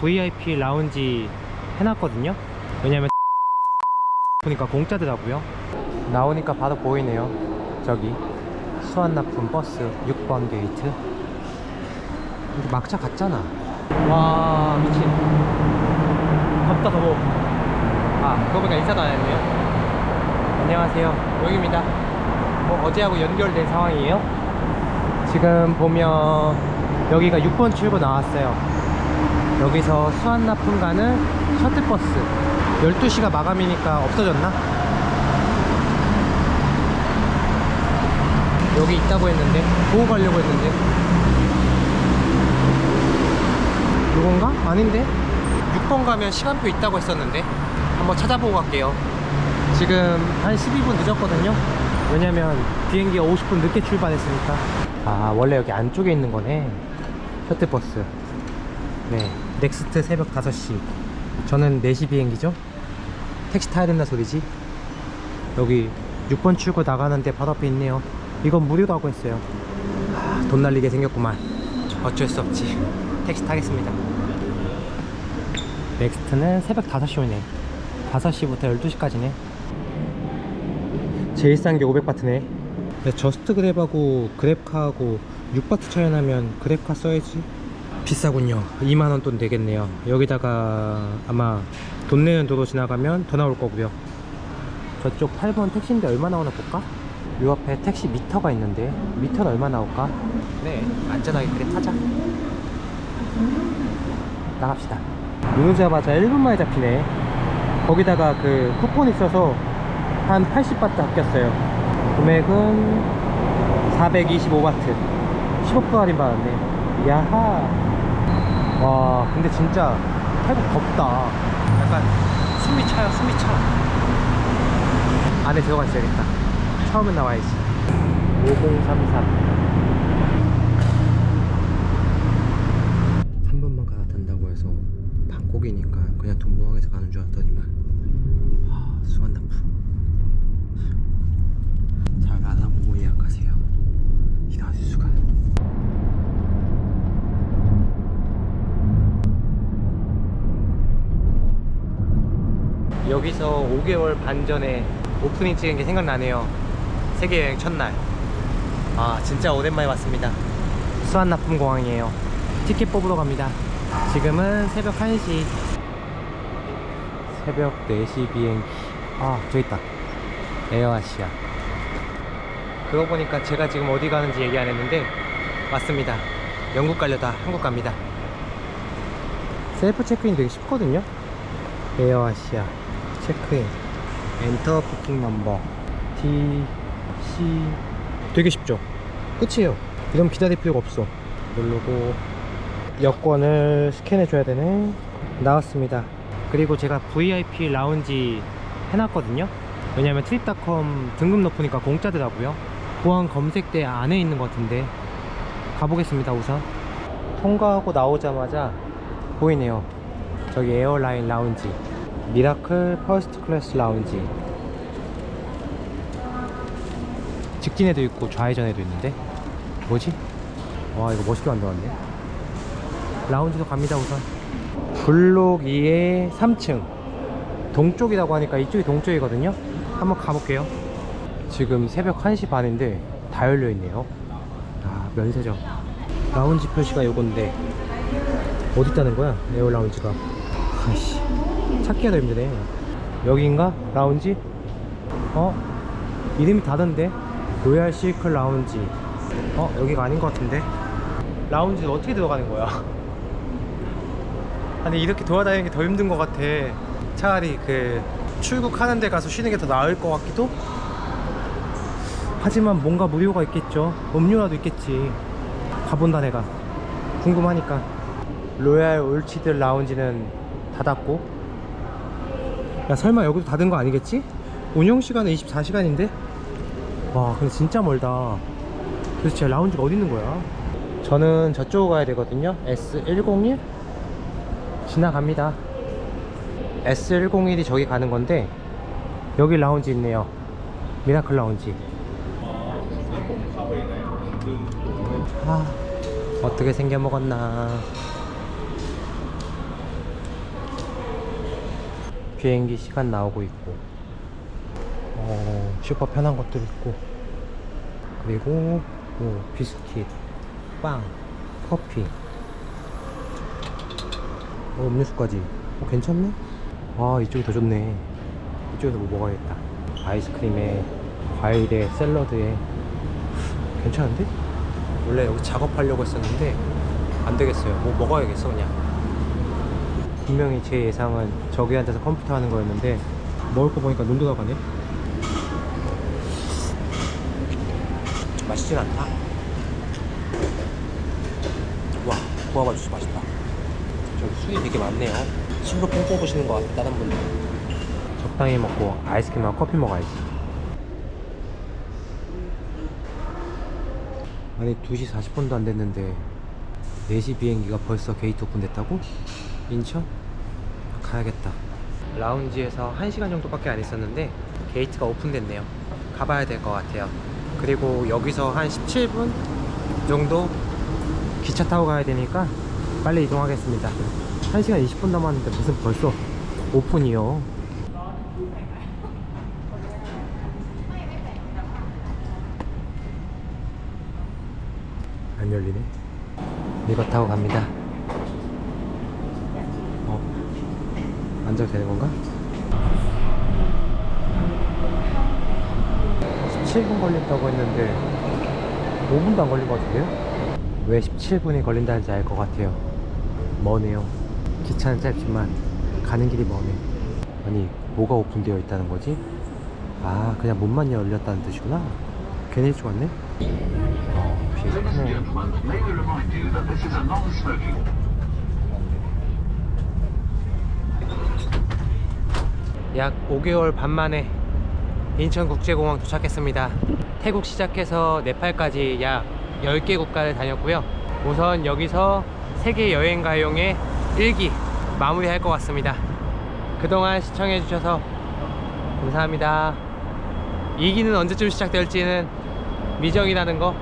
VIP 라운지 해놨거든요. 왜냐면 보니까 공짜더라고요. 나오니까 바로 보이네요. 저기 수완납품 버스 6번 게이트. 막차 갔잖아. 와 미친. 덥다 더워. 아 그거 보니까 인사도 안 했네요. 안녕하세요. 여기입니다. 뭐 어제하고 연결된 상황이에요? 지금 보면 여기가 6번 출구 나왔어요 여기서 수완납품 가는 셔틀버스. 12시가 마감이니까 없어졌나? 여기 있다고 했는데 보고 가려고 했는데. 이건가? 아닌데? 6번 가면 시간표 있다고 했었는데. 한번 찾아보고 갈게요. 지금 한 12분 늦었거든요. 왜냐면 비행기가 50분 늦게 출발했으니까. 아 원래 여기 안쪽에 있는 거네. 셔틀버스 네 넥스트 새벽 5시. 저는 4시 비행기죠. 택시 타야 된다 소리지. 여기 6번 출구 나가는데 바로 앞에 있네요. 이건 무료라고 했어요. 아, 돈 날리게 생겼구만. 어쩔 수 없지. 택시 타겠습니다. 넥스트는 새벽 5시 오네. 5시부터 12시까지네. 제일 싼 게 500바트네. 저스트 그랩하고 그랩카하고 6바트 차이나면 그랩카 써야지 비싸군요. 2만원 돈 되겠네요. 여기다가 아마 돈 내는 도로 지나가면 더 나올 거고요. 저쪽 8번 택시인데 얼마 나오나 볼까? 요 앞에 택시 미터가 있는데 미터는 얼마 나올까? 네 안전하게 그래 타자. 나갑시다. 눈 오자마자 1분 만에 잡히네. 거기다가 그 쿠폰 있어서 한 80바트 아꼈어요. 금액은 425바트. 15% 할인 받았네 야하. 와 근데 진짜 태국 덥다. 약간 숨이 차요 숨이 차. 안에 들어가 있어야겠다. 처음엔 나와야지. 5033 3번만 갈아탄다고 해서 방콕이니까 그냥 동무항에서 가는 줄 알았더니만 와 수완납품 잘 알아보고 예약하세요 이나을 수가 여기서 5개월 반 전에 오프닝 찍은 게 생각나네요. 세계 여행 첫날. 아 진짜 오랜만에 왔습니다. 수완납품공항이에요. 티켓 뽑으러 갑니다. 지금은 새벽 1시. 새벽 4시 비행기. 아 저기 있다. 에어아시아. 그거 보니까 제가 지금 어디 가는지 얘기 안 했는데 맞습니다. 영국 가려다 한국 갑니다. 셀프 체크인 되게 쉽거든요. 에어아시아 체크인. 엔터 부킹 넘버. T C. 되게 쉽죠? 끝이에요. 이런 기다릴 필요가 없어. 누르고 여권을 스캔해 줘야 되네. 나왔습니다. 그리고 제가 VIP 라운지 해놨거든요. 왜냐면 트립닷컴 등급 높으니까 공짜더라고요. 보안 검색대 안에 있는 것 같은데. 가보겠습니다 우선. 통과하고 나오자마자 보이네요. 저기 에어라인 라운지 미라클 퍼스트 클래스 라운지. 직진에도 있고 좌회전에도 있는데. 뭐지? 와 이거 멋있게 만들었네. 라운지도 갑니다 우선. 블록 2의 3층. 동쪽이라고 하니까 이쪽이 동쪽이거든요. 한번 가볼게요. 지금 새벽 1시 반인데 다 열려있네요. 아 면세점. 라운지 표시가 요건데 어디 있다는 거야? 에어 라운지가. 아이씨 찾기가 더 힘드네 여기인가? 라운지? 어? 이름이 다른데? 로얄 시클 라운지 어? 여기가 아닌 것 같은데? 라운지는 어떻게 들어가는 거야? 아니 이렇게 돌아다니는 게 더 힘든 것 같아 차라리 그 출국하는 데 가서 쉬는 게 더 나을 것 같기도? 하지만 뭔가 무료가 있겠죠 음료라도 있겠지 가본다 내가 궁금하니까 로얄 올치드 라운지는 닫았고 야 설마 여기도 닫은 거 아니겠지? 운영시간은 24시간인데? 와 근데 진짜 멀다 도대체 라운지가 어디 있는 거야? 저는 저쪽으로 가야 되거든요 S101? 지나갑니다 S101이 저기 가는 건데 여기 라운지 있네요 미라클 라운지 아 어떻게 생겨 먹었나 비행기 시간 나오고 있고 어, 슈퍼 편한 것들 있고 그리고 뭐 비스킷, 빵, 커피. 어, 음료수까지. 어, 괜찮네? 아 이쪽이 더 좋네. 이쪽에서 뭐 먹어야겠다. 아이스크림에 과일에 샐러드에. 괜찮은데? 원래 여기 작업하려고 했었는데 안 되겠어요. 뭐 먹어야겠어 그냥 분명히 제 예상은 저기 앉아서 컴퓨터 하는 거였는데 먹을 거 보니까 눈도 나가네. 맛있진 않다. 와 구아바 주스 맛있다. 저기 술이 되게 많네요. 술로 뽕 뽑으시는 것 같아 다른 분들. 적당히 먹고 아이스크림하고 커피 먹어야지. 아니 2시 40분도 안 됐는데 4시 비행기가 벌써 게이트 오픈됐다고? 인천? 가야겠다. 라운지에서 1시간 정도밖에 안 있었는데 게이트가 오픈됐네요. 가봐야 될 것 같아요. 그리고 여기서 한 17분 정도 기차 타고 가야 되니까 빨리 이동하겠습니다. 1시간 20분 남았는데 무슨 벌써 오픈이요? 안 열리네. 이거 타고 갑니다 어 앉아도 되는 건가? 17분 걸린다고 했는데 5분도 안 걸린 것 같은데요? 왜 17분이 걸린다는지 알 것 같아요. 머네요. 기차는 짧지만 가는 길이 머네. 아니 뭐가 오픈되어 있다는 거지? 아 그냥 문만 열렸다는 뜻이구나. 괜히 왔네? 어, 비행기 크네 약 5개월 반 만에 인천국제공항 도착했습니다. 태국 시작해서 네팔까지 약 10개 국가를 다녔고요. 우선 여기서 세계 여행 가용의 1기 마무리할 것 같습니다. 그동안 시청해주셔서 감사합니다. 2기는 언제쯤 시작될지는 미정이라는 거